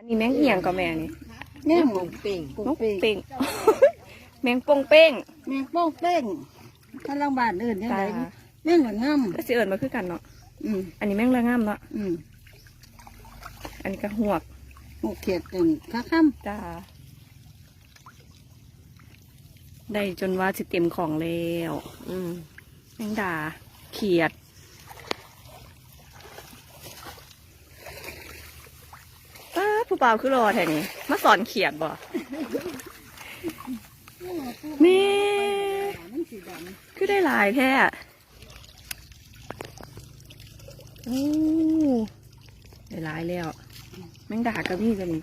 อันนี้แมงเอียงก็แม่นี่แม่งหมกเป่งนกเป่งแมงปงเป้งแม่งโป้งเป้งถ้าลังบ้านอื่นยังจ้าไงแม่งละง่ก็สิเอิญมาคือกันเนาะำอืมอันนี้แมงละง่ามเนาะอืมอันนี้ก็หวกหมกเขียดหนึ่งข้าค่จ้าได้จนว่าสิเต็มของแล้วำอืมแมงดาเขียด ป้าดผู้ เปล่าวคือรอแท่นี้มาสอนเขียดบ่แม่มันสีดคือได้หลายแท้โอ้ได้หลายแล้วแมงดาก็มีกันนี่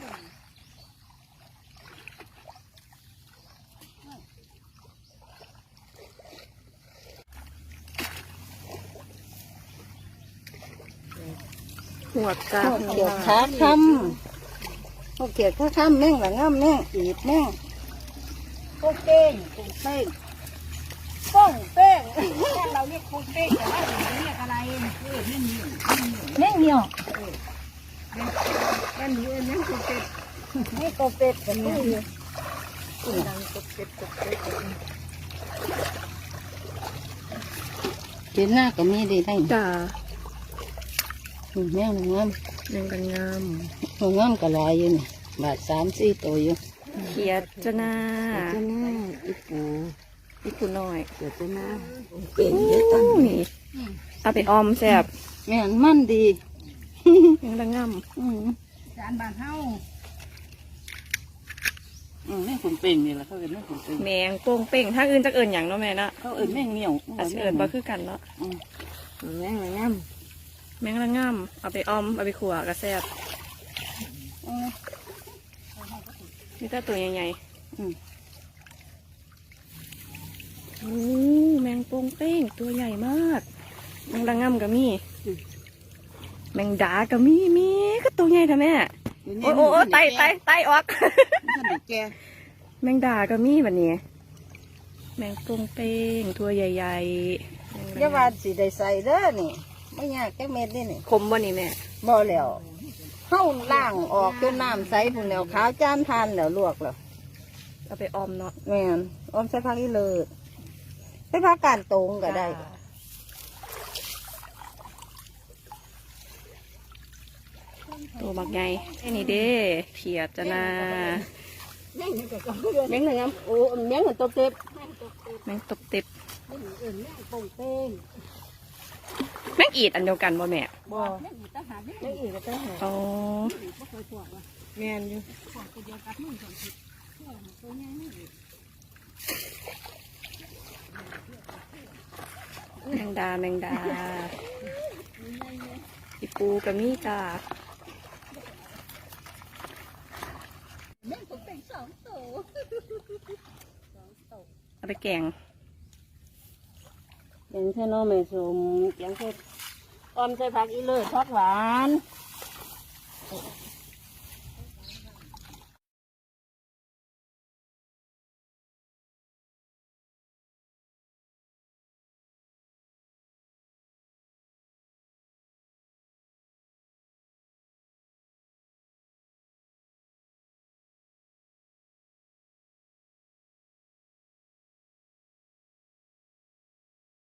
หัวกาำหมกเขียดข้าค่ำ หมกเขียดข้าค่ำแม่งละง่ำแม่งอีดแม่งโป้งเป้งโป้งเป้งโป้งเป้งเราเรียกโป้งเป้งแต่ว่าเราเรียกอะไรแม่งเหนียวแม่งเหนียวแม่งโป้งเป็ดนี่โป้งเป็ดกันนี่ดังโป้งเป็ดโป้งเป็ดเห็นหน้าก็มีดีได้จ้า แม่งงามแมงกันงามงามก็หลายอยู่นี่บาทสามสี่ตัวอยู่เขียดจะหน้าเจ้าหน้าอีปูอีกคุณน้อยเกิดเจ้าหน้าเป็นโอ้เยอะตังนี่เอาไปออมแซ่บแม่นมันดีแมงละงามอืมจานบานเฮาอืมแม่ขุนเป่งนี่แหละเขาเอิ้นแม่ขุนเป่งแมงโป่งเป่งถ้าอื่นจะเอินอย่างเนาะแม่เนาะเขาเอิ้นแม่งเหนียวอาจจะเอินบ่คือกันเนาะอืมแม่งละงาม แมงละงามเอาไปออม เอาไปขัวกระแซ่บอืมนี่ถ้าตัวใหญ่อืมๆโอ้แมงโป่งเป้งตัวใหญ่มาก แมงละงามก็มี แมงดาก็มีมีก็ตัวใหญ่ท่ะแม่ โอ้โอ้โอ้ไตไตไตออกท่านได้แก่แมงดาก็มีแบบนี้ แมงโป่งเป้งตัวใหญ่ๆแมงอย่าละว่างสิได้ใส่เด้อนี่ ไม่ยากแค่เม็ดนี่นี่คมบ่นี่แม่บ่แล้วเฮาล้างออกจนน้ำใสพุ่นแล้วขาวจานทานแล้วลวกแล้วเอาไปออมเนาะแม่นออมใส่ผักอีเลิศใส่ผักกาดตรงก็ได้ตัวบักไงแค่นี้เด้เขียดจะนาแม่งหนึ่งโอ้แม่งเหมือนตัวเต็บแมงตบติบแม่งเอิ้นแม่งโป่งเป้ง แมงอีดอันเดียวกันบ่แม่บ่แม่งอีกก็หาอ๋อแม่นอยู่แมงดาแมงดาอีปูกับมีจ้าแม่งผมเป็นสองตัวเอาไปแกง แกงใส่หน้อไม่สมแกงใส่ออมใส่ผักอีเลิศผักหวาน